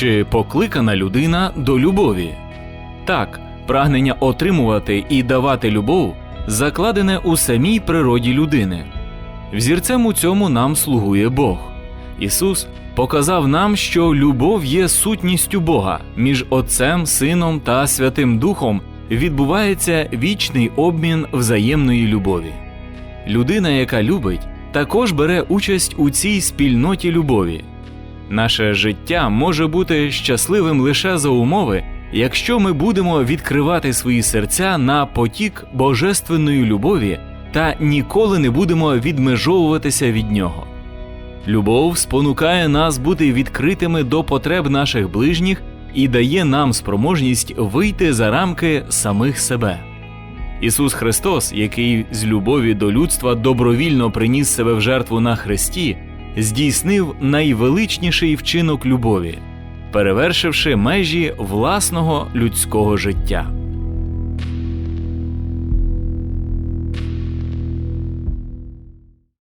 Чи покликана людина до любові? Так, прагнення отримувати і давати любов закладене у самій природі людини. Взірцем у цьому нам слугує Бог. Ісус показав нам, що любов є сутністю Бога між Отцем, Сином та Святим Духом відбувається вічний обмін взаємної любові. Людина, яка любить, також бере участь у цій спільноті любові. Наше життя може бути щасливим лише за умови, якщо ми будемо відкривати свої серця на потік божественної любові та ніколи не будемо відмежовуватися від нього. Любов спонукає нас бути відкритими до потреб наших ближніх і дає нам спроможність вийти за рамки самих себе. Ісус Христос, який з любові до людства добровільно приніс себе в жертву на Христі, здійснив найвеличніший вчинок любові, перевершивши межі власного людського життя.